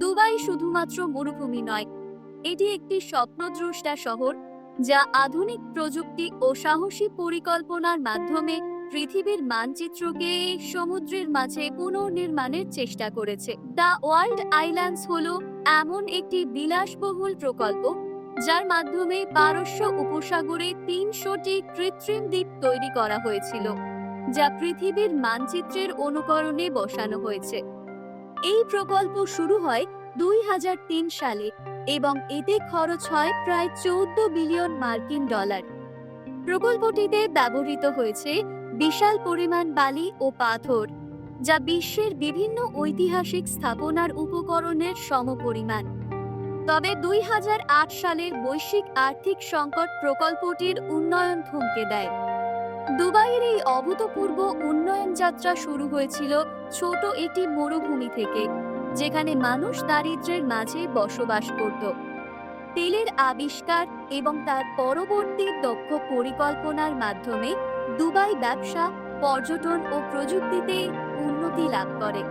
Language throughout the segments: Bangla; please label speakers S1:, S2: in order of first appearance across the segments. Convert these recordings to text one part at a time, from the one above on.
S1: দুবাই শুধুমাত্র মরুভূমি নয়, এটি একটি স্বপ্নদ্রষ্টা শহর যা আধুনিক প্রযুক্তি ও সাহসী পরিকল্পনার মাধ্যমে পৃথিবীর মানচিত্রকে সমুদ্রের মাঝে পুনর্নির্মাণের চেষ্টা করেছে। দ্য ওয়ার্ল্ড আইল্যান্ডস হল এমন একটি বিলাসবহুল প্রকল্প যার মাধ্যমে পারস্য উপসাগরে তিনশোটি কৃত্রিম দ্বীপ তৈরি করা হয়েছিল, যা পৃথিবীর মানচিত্রের অনুকরণে বসানো হয়েছে। এই প্রকল্প শুরু হয় দুই হাজার তিন সালে এবং এতে খরচ হয় প্রায় চৌদ্দ বিলিয়ন মার্কিন ডলার। প্রকল্পটিতে ব্যবহৃত হয়েছে বিশাল পরিমাণ বালি ও পাথর, যা বিশ্বের বিভিন্ন ঐতিহাসিক স্থাপনার উপকরণের সমপরিমাণ। তবে দুই হাজার আট সালের বৈশ্বিক আর্থিক সংকট প্রকল্পটির উন্নয়ন থমকে দেয়। দুবাইয়ের এই অভূতপূর্ব উন্নয়ন যাত্রা শুরু হয়েছিল ছোট একটি মরুভূমি থেকে, যেখানে মানুষ দারিদ্র্যের মাঝে বসবাস করত। তেলের আবিষ্কার এবং তার পরবর্তী দক্ষ পরিকল্পনার মাধ্যমে দুবাই ব্যবসা, পর্যটন ও প্রযুক্তিতে উন্নতি লাভ করে।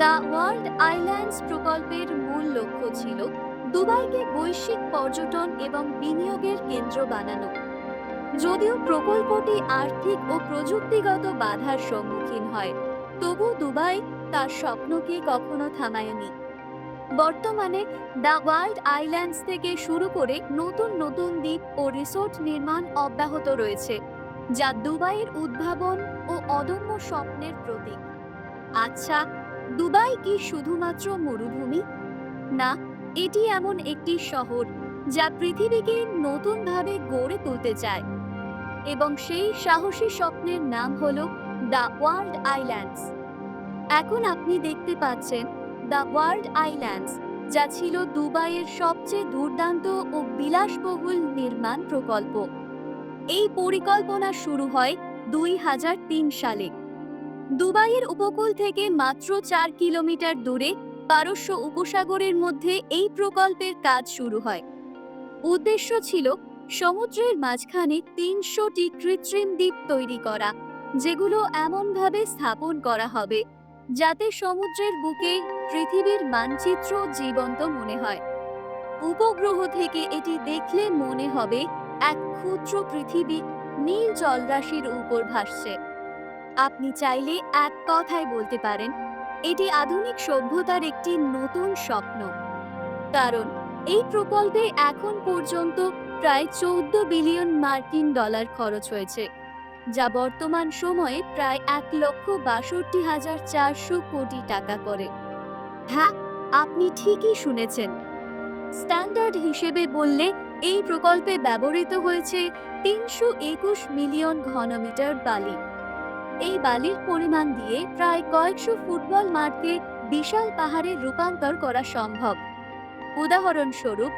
S1: দ্য ওয়ার্ল্ড আইল্যান্ডস প্রকল্পের মূল লক্ষ্য ছিল দুবাইকে বৈশ্বিক পর্যটন এবং বিনিয়োগের কেন্দ্র বানানো। যদিও প্রকল্পটি আর্থিক ও প্রযুক্তিগত বাধার সম্মুখীন হয়, তবু দুবাই তার স্বপ্নকে কখনো থামায়নি। বর্তমানে দ্য ওয়ার্ল্ড আইল্যান্ডস থেকে শুরু করে নতুন নতুন দ্বীপ ও রিসোর্ট নির্মাণ অব্যাহত রয়েছে, যা দুবাইয়ের উদ্ভাবন ও অদম্য স্বপ্নের প্রতীক। আচ্ছা দুবাই কি শুধুমাত্র মরুভূমি? না, এটি এমন একটি শহর যা পৃথিবীকে নতুনভাবে গড়ে তুলতে চায়। এবং সেই সাহসী স্বপ্নের নাম হল দ্য ওয়ার্ল্ড আইল্যান্ডস। এখন আপনি দেখতে পাচ্ছেন দ্য ওয়ার্ল্ড আইল্যান্ডস, যা ছিল দুবাইয়ের সবচেয়ে দুর্দান্ত ও বিলাসবহুল নির্মাণ প্রকল্প। এই পরিকল্পনা শুরু হয় দুই হাজার তিন সালে। দুবাইয়ের উপকূল থেকে মাত্র চার কিলোমিটার দূরে পারস্য উপসাগরের মধ্যে এই প্রকল্পের কাজ শুরু হয়। উদ্দেশ্য ছিল সমুদ্রের মাঝখানে তিনশোটি কৃত্রিম দ্বীপ তৈরি করা, যেগুলো এমনভাবে স্থাপন করা হবে যাতে সমুদ্রের বুকে পৃথিবীর মানচিত্র জীবন্ত মনে হয়। উপগ্রহ থেকে এটি দেখলে মনে হবে এক ক্ষুদ্র পৃথিবী নীল জলরাশির উপর ভাসছে। আপনি চাইলে এক কথায় বলতে পারেন, এটি আধুনিক সভ্যতার একটি নতুন স্বপ্ন। কারণ এই প্রকল্পে এখন পর্যন্ত প্রায় চৌদ্দ বিলিয়ন মার্কিন ডলার খরচ হয়েছে, যা বর্তমান সময়ে প্রায় এক লক্ষ বাষট্টি হাজার চারশো কোটি টাকা করে। হ্যাঁ আপনি ঠিকই শুনেছেন। স্ট্যান্ডার্ড হিসেবে বললে এই প্রকল্পে ব্যবহৃত হয়েছে তিনশো একুশ মিলিয়ন ঘনমিটার বালি। এই বালির পরিমাণ দিয়ে প্রায় কয়েকশো ফুটবল মাঠকে বিশাল পাহাড়ে রূপান্তর করা সম্ভব। উদাহরণস্বরূপ,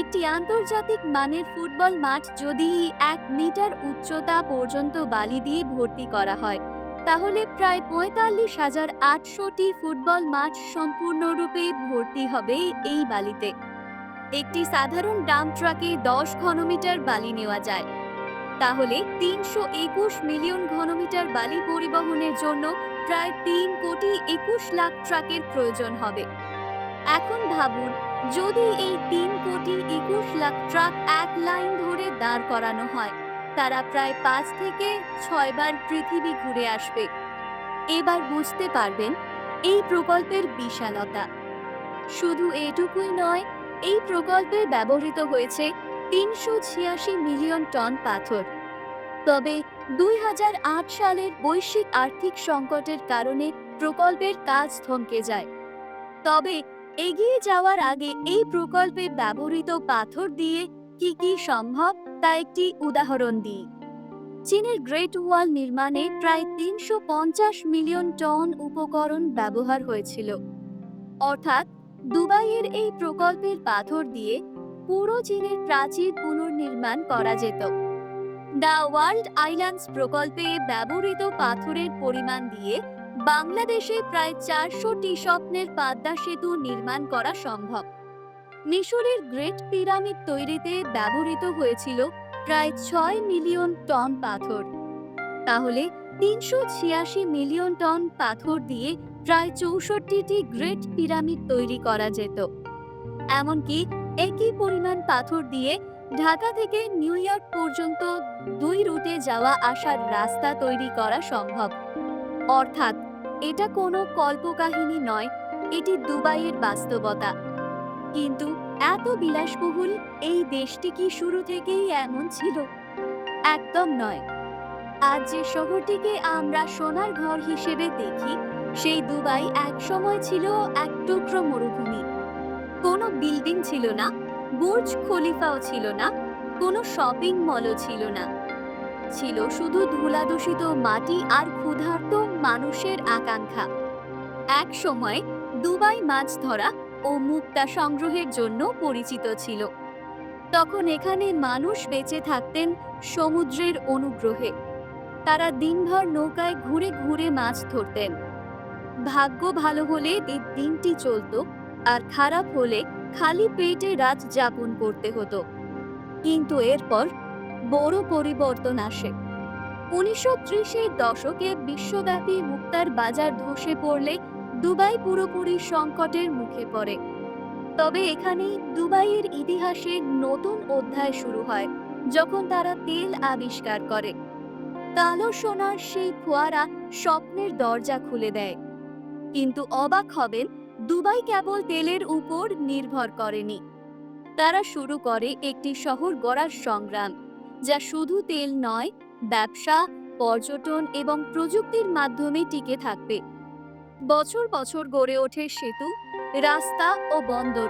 S1: একটি আন্তর্জাতিক মানের ফুটবল মাঠ যদি এক মিটার উচ্চতা পর্যন্ত বালি দিয়ে ভর্তি করা হয়, তাহলে প্রায় পঁয়তাল্লিশ হাজার আটশোটি ফুটবল মাঠ সম্পূর্ণরূপে ভর্তি হবে এই বালিতে। একটি সাধারণ ডাম্প ট্রাকে দশ ঘনমিটার বালি নেওয়া যায়। তাহলে তিনশো একুশ মিলিয়ন ঘনমিটার বালি পরিবহনের জন্য প্রায় তিন কোটি একুশ লাখ ট্রাকের প্রয়োজন হবে। এখন ভাবুন, যদি এই তিন কোটি একুশ লাখ ট্রাক এক লাইন ধরে দাঁড় করানো হয়, তারা প্রায় পাঁচ থেকে ছয়বার পৃথিবী ঘুরে আসবে। এবার বুঝতে পারবেন, এই প্রকল্পের বিশালতা। শুধু এটুকুই নয়, এই প্রকল্পে ব্যবহৃত হয়েছে তিনশো ছিয়াশি মিলিয়ন টন পাথর। তবে দুই হাজার আট সালের বৈশ্বিক আর্থিক সংকটের কারণে প্রকল্পের কাজ থমকে যায়। তবে এগিয়ে যাওয়ার আগে এই প্রকল্পে ব্যবহৃত পাথর দিয়ে কি কি সম্ভব তা একটি উদাহরণ দিই। চীনের গ্রেট ওয়াল নির্মাণে প্রায় তিনশো পঞ্চাশ মিলিয়ন টন উপকরণ ব্যবহার হয়েছিল। অর্থাৎ দুবাইয়ের এই প্রকল্পের পাথর দিয়ে পুরো চীনের প্রাচীর পুনর্নির্মাণ করা যেত। দ্য ওয়ার্ল্ড আইল্যান্ডস প্রকল্পে ব্যবহৃত পাথরের পরিমাণ দিয়ে বাংলাদেশে প্রায় চারশোটি স্বপ্নের পাদ্মা সেতু নির্মাণ করা সম্ভব। মিশরের গ্রেট পিরামিড তৈরিতে ব্যবহৃত হয়েছিল প্রায় ছয় মিলিয়ন টন পাথর। তাহলে তিনশো ছিয়াশি মিলিয়ন টন পাথর দিয়ে প্রায় চৌষট্টিটি গ্রেট পিরামিড তৈরি করা যেত। এমনকি একই পরিমাণ পাথর দিয়ে ঢাকা থেকে নিউ ইয়র্ক পর্যন্ত দুই রুটে যাওয়া আসার রাস্তা তৈরি করা সম্ভব। অর্থাৎ এটা কোনো কল্পকাহিনী নয়, এটি দুবাইয়ের বাস্তবতা। কিন্তু এত বিলাসবহুল এই দেশটি কি শুরু থেকেই এমন ছিল? একদম নয়। আজ যে শহরটিকে আমরা সোনার ঘর হিসেবে দেখি, সেই দুবাই এক সময় ছিল এক টুকরো মরুভূমি। কোনো বিল্ডিং ছিল না, বুর্জ খলিফাও ছিল না, কোনো শপিং মলও ছিল না। ছিল শুধু ধুলাদূষিত মাটি আর ক্ষুধার্ত মানুষের আকাঙ্ক্ষা। এক সময় দুবাই মাছ ধরা ও মুক্তা সংগ্রহের জন্য পরিচিত ছিল। তখন এখানে মানুষ বেঁচে থাকতেন সমুদ্রের অনুগ্রহে। তারা দিনভর নৌকায় ঘুরে ঘুরে মাছ ধরতেন। ভাগ্য ভালো হলে এই দিনটি চলতো আর খারাপ হলে খালি পেটে রাত যাপন করতে হতো। কিন্তু এরপর বড় পরিবর্তন আসে। উনিশশো ত্রিশের দশকে বিশ্বব্যাপী মুক্তার বাজার ধসে পড়লে দুবাই পুরোপুরি সংকটের মুখে পড়ে। তবে এখানেই দুবাইয়ের ইতিহাসে নতুন অধ্যায় শুরু হয়, যখন তারা তেল আবিষ্কার করে। কালো সোনার সেই ফোয়ারা স্বপ্নের দরজা খুলে দেয়। কিন্তু অবাক হবেন, দুবাই কেবল তেলের উপর নির্ভর করেনি। তারা শুরু করে একটি শহর গড়ার সংগ্রাম, যা শুধু তেল নয় ব্যবসা, পর্যটন এবং প্রযুক্তির মাধ্যমে টিকে থাকবে। বছর বছর গড়ে ওঠে সেতু, রাস্তা ও বন্দর।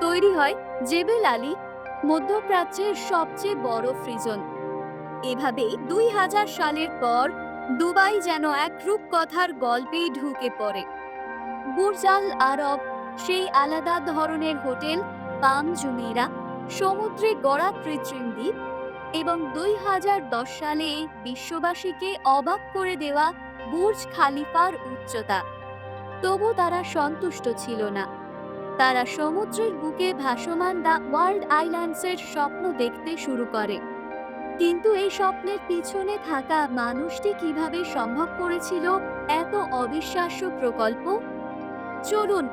S1: তৈরি হয় জেবেল আলী, মধ্যপ্রাচ্যের সবচেয়ে বড় ফ্রিজন। এভাবে দুই হাজার সালের পর দুবাই যেন এক রূপকথার গল্পেই ঢুকে পড়ে। বুরজাল আরব, সেই আলাদা ধরনের হোটেল, পাম জুমেরা, সমুদ্রে গড়া কৃত্রিম দ্বীপ এবং দুই হাজার দশ সালে বিশ্ববাসীকে অবাক করে দেওয়া বুর্জ খালিফার উচ্চতা। তবু তারা সন্তুষ্ট ছিল না। তারা সমুদ্রের বুকে ভাসমান দ্য ওয়ার্ল্ড আইল্যান্ডসের স্বপ্ন দেখতে শুরু করে। কিন্তু এই স্বপ্নের পিছনে থাকা মানুষটি কীভাবে সম্ভব করেছিল এত অবিশ্বাস্য প্রকল্প? চলুন,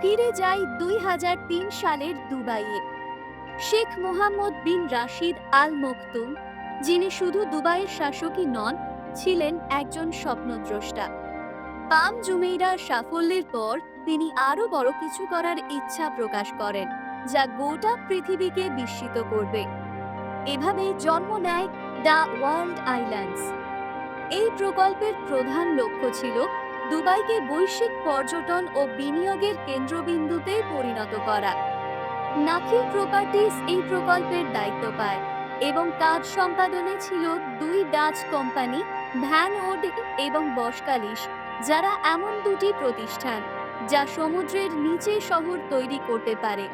S1: ফিরে যাই দুই হাজার তিন সালের দুবাইয়ে। শেখ মোহাম্মদ বিন রাশিদ আল মখতুম যিনি শুধু দুবাইয়ের শাসকই নন, ছিলেন একজন স্বপ্নদ্রষ্টা। পাম জুমেইরার সাফল্যের পর তিনি আরও বড় কিছু করার ইচ্ছা প্রকাশ করেন, যা গোটা পৃথিবীকে বিস্মিত করবে। এভাবে জন্ম নেয় দ্য ওয়ার্ল্ড আইল্যান্ডস। এই প্রকল্পের প্রধান লক্ষ্য ছিল দুবাইকে বৈশ্বিক পর্যটন ও বিনিয়োগের কেন্দ্রবিন্দুতে পরিণত করা। নাকিল প্রপার্টিস এই প্রকল্পের দায়িত্ব পায় এবং কাজ সম্পাদনে ছিল দুই ডাচ কোম্পানি, ভ্যান ওড এবং বসকালিশ যারা এমন দুটি প্রতিষ্ঠান যা সমুদ্রের নিচে শহর তৈরি করতে পারে।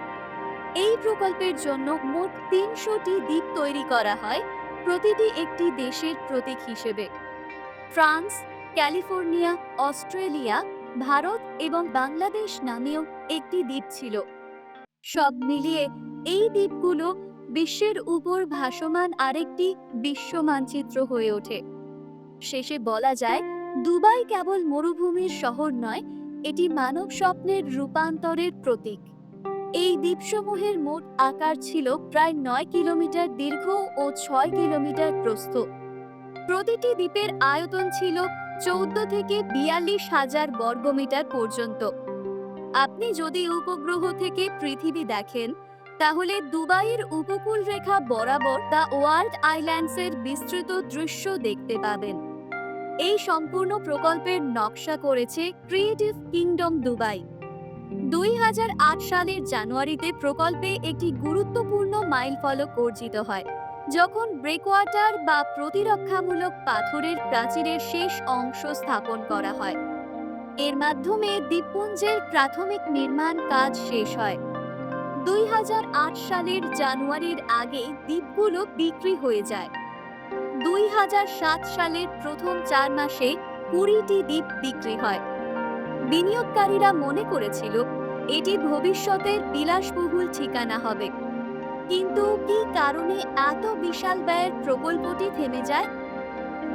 S1: এই প্রকল্পের জন্য মোট তিনশোটি দ্বীপ তৈরি করা হয়, প্রতিটি একটি দেশের প্রতীক হিসেবে। ফ্রান্স, ক্যালিফোর্নিয়া, অস্ট্রেলিয়া, ভারত এবং বাংলাদেশ নামেও একটি দ্বীপ ছিল। সব মিলিয়ে এই দ্বীপগুলো বিশ্বের উপর ভাসমান আরেকটি বিশ্ব মানচিত্র হয়ে ওঠে। শেষে বলা যায়, দুবাই কেবল মরুভূমির শহর নয়, এটি মানব স্বপ্নের রূপান্তরের প্রতীক। এই দ্বীপসমূহের মোট আকার ছিল প্রায় নয় কিলোমিটার দীর্ঘ ও ছয় কিলোমিটার প্রস্থ। প্রতিটি দ্বীপের আয়তন ছিল চৌদ্দ থেকে বিয়াল্লিশ হাজার বর্গমিটার পর্যন্ত। আপনি যদি উপগ্রহ থেকে পৃথিবী দেখেন, তাহলে দুবাইয়ের উপকূল রেখা বরাবর দ্য ওয়ার্ল্ড আইল্যান্ডসের বিস্তৃত দৃশ্য দেখতে পাবেন। এই সম্পূর্ণ প্রকল্পের নকশা করেছে ক্রিয়েটিভ কিংডম দুবাই। দুই হাজার আট সালের জানুয়ারিতে প্রকল্পে একটি গুরুত্বপূর্ণ মাইলফলক অর্জিত হয়, যখন ব্রেকওয়াটার বা প্রতিরক্ষামূলক পাথরের প্রাচীরের শেষ অংশ স্থাপন করা হয়। এর মাধ্যমে দ্বীপপুঞ্জের প্রাথমিক নির্মাণ কাজ শেষ হয়। দুই হাজার আট সালের জানুয়ারির আগে দ্বীপগুলো বিক্রি হয়ে যায়। দুই হাজার সাত সালের প্রথম চার মাসে কুড়িটি দ্বীপ বিক্রি হয়। বিনিয়োগকারীরা মনে করেছিল, এটি ভবিষ্যতের বিলাসবহুল ঠিকানা হবে। কিন্তু কি কারণে এত বিশাল ব্যয়ের প্রকল্পটি থেমে যায়?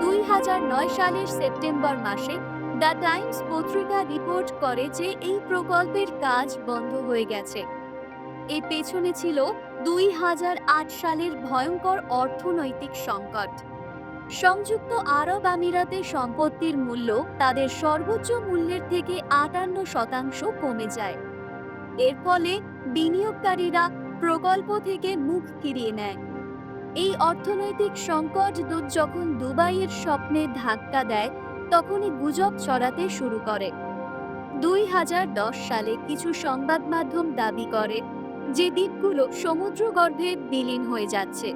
S1: দুই হাজার নয় সালের সেপ্টেম্বর মাসে দ্য টাইমস পত্রিকা রিপোর্ট করে যে এই প্রকল্পের কাজ বন্ধ হয়ে গেছে। এর পেছনে ছিল দুই হাজার আট সালের ভয়ঙ্কর অর্থনৈতিক সংকট। সংযুক্ত আরব আমিরাতের সম্পত্তির মূল্য তাদের সর্বোচ্চ মূল্যের থেকে আটান্ন শতাংশ কমে যায়। এর ফলে বিনিয়োগকারীরা প্রকল্প থেকে মুখ ফিরিয়ে নেয়। এই অর্থনৈতিক সংকট যখন দুবাইয়ের স্বপ্নে ধাক্কা দেয় তখনই গুজব ছড়াতে শুরু করে। দুই হাজার দশ সালে কিছু সংবাদ মাধ্যম দাবি করে যে দ্বীপগুলো সমুদ্রগর্ভে বিলীন হয়ে যাচ্ছে।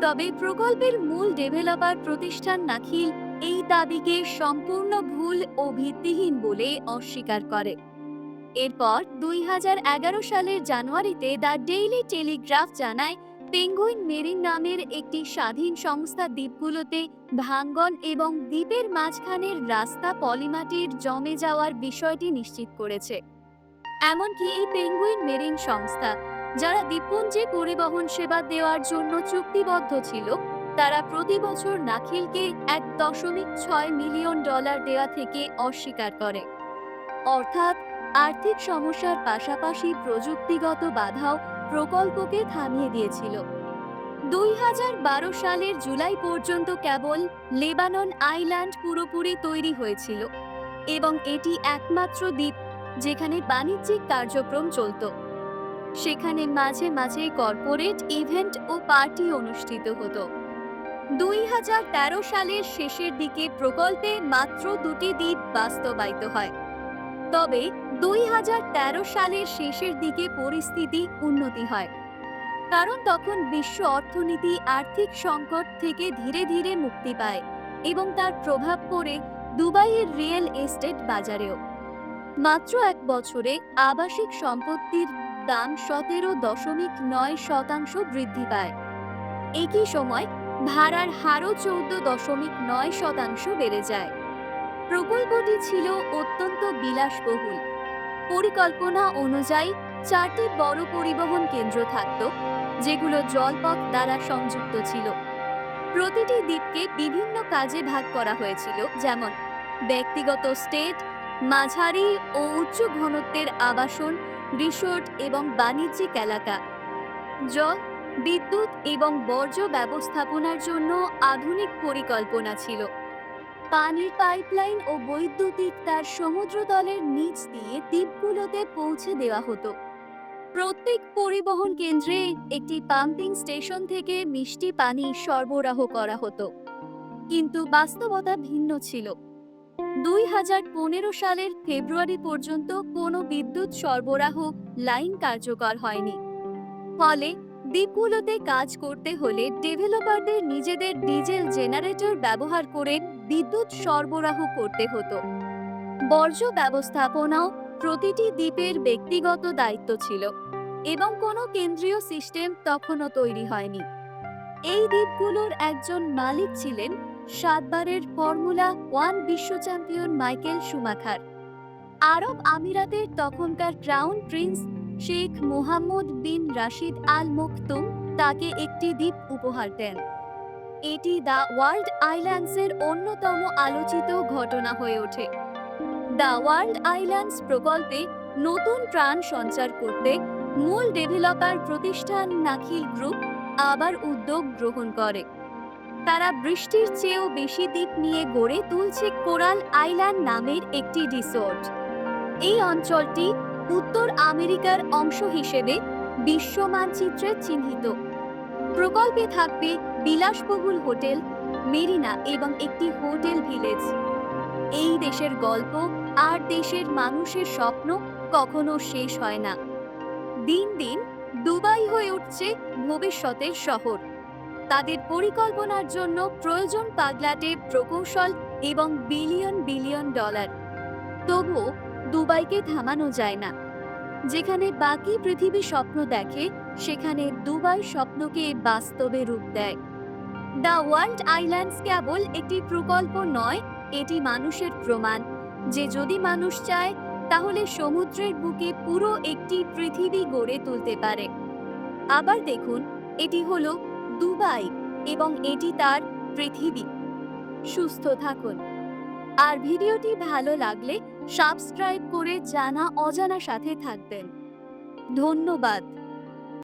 S1: তবে প্রকল্পের মূল ডেভেলপার প্রতিষ্ঠান নাখিল এই দাবিকে সম্পূর্ণ ভুল ও ভিত্তিহীন বলে অস্বীকার করে। এরপর দুই হাজার এগারো সালের জানুয়ারিতে দ্য ডেইলি টেলিগ্রাফ জানায় পেঙ্গুইন মেরিন নামের একটি স্বাধীন সংস্থা দ্বীপগুলোতে ভাঙ্গন এবং দ্বীপের মাঝখানের রাস্তা পলিমাটির জমে যাওয়ার বিষয়টি নিশ্চিত করেছে। এমনকি এই পেঙ্গুইন মেরিন সংস্থা, যারা দ্বীপপুঞ্জে পরিবহন সেবা দেওয়ার জন্য চুক্তিবদ্ধ ছিল, তারা প্রতি বছর নাখিলকে এক দশমিক ছয় মিলিয়ন ডলার দেওয়া থেকে অস্বীকার করে। অর্থাৎ আর্থিক সমস্যার পাশাপাশি প্রযুক্তিগত বাধাও প্রকল্পকে থামিয়ে দিয়েছিল। দুই হাজার বারো সালের জুলাই পর্যন্ত কেবল লেবানন আইল্যান্ড পুরোপুরি তৈরি হয়েছিল এবং এটি একমাত্র দ্বীপ যেখানে বাণিজ্যিক কার্যক্রম চলত। সেখানে মাঝে মাঝে কর্পোরেট ইভেন্ট ও পার্টি অনুষ্ঠিত হতো। দুই হাজার তেরো সালের শেষের দিকে প্রকল্পে মাত্র দুটি দ্বীপ বাস্তবায়িত হয়। তবে দুই হাজার তেরো সালের শেষের দিকে পরিস্থিতি উন্নতি হয়। কারণ তখন বিশ্ব অর্থনীতি আর্থিক সংকট থেকে ধীরে ধীরে মুক্তি পায় এবং তার প্রভাব পড়ে দুবাইয়ের রিয়েল এস্টেট বাজারেও। মাত্র এক বছরে আবাসিক সম্পত্তির দাম সতেরো দশমিক নয় শতাংশ বৃদ্ধি পায়। একই সময় ভাড়ার হারও চৌদ্দ দশমিক নয় শতাংশ বেড়ে যায়। প্রকল্পটি ছিল অত্যন্ত বিলাসবহুল। পরিকল্পনা অনুযায়ী চারটি বড় পরিবহন কেন্দ্র থাকত, যেগুলো জলপথ দ্বারা সংযুক্ত ছিল। প্রতিটি দ্বীপকে বিভিন্ন কাজে ভাগ করা হয়েছিল, যেমন ব্যক্তিগত স্টেট, মাঝারি ও উচ্চ ঘনত্বের আবাসন, রিসোর্ট এবং বাণিজ্যিক এলাকা। জল, বিদ্যুৎ এবং বর্জ্য ব্যবস্থাপনার জন্য আধুনিক পরিকল্পনা ছিল। পানির পাইপলাইন ও বৈদ্যুতিক তার সমুদ্রতলের নিচ দিয়ে দ্বীপগুলোতে পৌঁছে দেওয়া হতো। প্রত্যেক পরিবহন কেন্দ্রে একটি পাম্পিং স্টেশন থেকে মিষ্টি পানি সরবরাহ করা হতো। কিন্তু বাস্তবতা ভিন্ন ছিল। দুই হাজার পনেরো সালের ফেব্রুয়ারি পর্যন্ত কোনো বিদ্যুৎ সরবরাহ লাইন কার্যকর হয়নি। ফলে দ্বীপগুলোতে কাজ করতে হলে ডেভেলপারদের নিজেদের ডিজেল জেনারেটর ব্যবহার করে বিদ্যুৎ সরবরাহ করতে হতো। বর্জ্য ব্যবস্থাপনাও প্রতিটি দ্বীপের ব্যক্তিগত দায়িত্ব ছিল এবং কোনো কেন্দ্রীয় সিস্টেম তখনও তৈরি হয়নি। এই দ্বীপগুলোর একজন মালিক ছিলেন সাতবারের ফর্মুলা ওয়ান বিশ্ব চ্যাম্পিয়ন মাইকেল সুমাখার আরব আমিরাতের তখনকার crown prince Sheikh Mohammed bin Rashid Al Maktoum তাকে একটি দ্বীপ উপহার দেন। এটি দ্য ওয়ার্ল্ড আইল্যান্ডসের অন্যতম আলোচিত ঘটনা হয়ে ওঠে। দ্য ওয়ার্ল্ড আইল্যান্ডস প্রকল্পে নতুন প্রাণ সঞ্চার করতে মূল ডেভেলপার প্রতিষ্ঠান নাখিল গ্রুপ আবার উদ্যোগ গ্রহণ করে। তারা বৃষ্টির চেয়েও বেশি দ্বীপ নিয়ে গড়ে তুলছে কোরাল আইল্যান্ড নামের একটি রিসোর্ট। এই অঞ্চলটি উত্তর আমেরিকার অংশ হিসেবে বিশ্ব মানচিত্রে চিহ্নিত। প্রকল্পে থাকবে বিলাসবহুল হোটেল, মেরিনা এবং একটি হোটেল ভিলেজ। এই দেশের গল্প আর দেশের মানুষের স্বপ্ন কখনো শেষ হয় না। দিন দিন দুবাই হয়ে উঠছে ভবিষ্যতের শহর। তাদের পরিকল্পনার জন্য প্রয়োজন পাগলাটে প্রকৌশল এবং বিলিয়ন বিলিয়ন ডলার। তবুও দুবাইকে থামানো যায় না। যেখানে বাকি পৃথিবী স্বপ্ন দেখে, সেখানে দুবাই স্বপ্নকে বাস্তবে রূপ দেয়। দ্য ওয়ার্ল্ড আইল্যান্ডস কেবল একটি প্রকল্প নয়, এটি মানুষের প্রমাণ। যে যদি মানুষ চায়, তাহলে সমুদ্রের বুকে পুরো একটি পৃথিবী গড়ে তুলতে পারে। আবার দেখুন, এটি হলো দুবাই এবং এটি তার পৃথিবী। সুস্থ থাকুন। আর ভিডিওটি ভালো লাগলে সাবস্ক্রাইব করে জানা অজানা সাথে থাকবেন। ধন্যবাদ।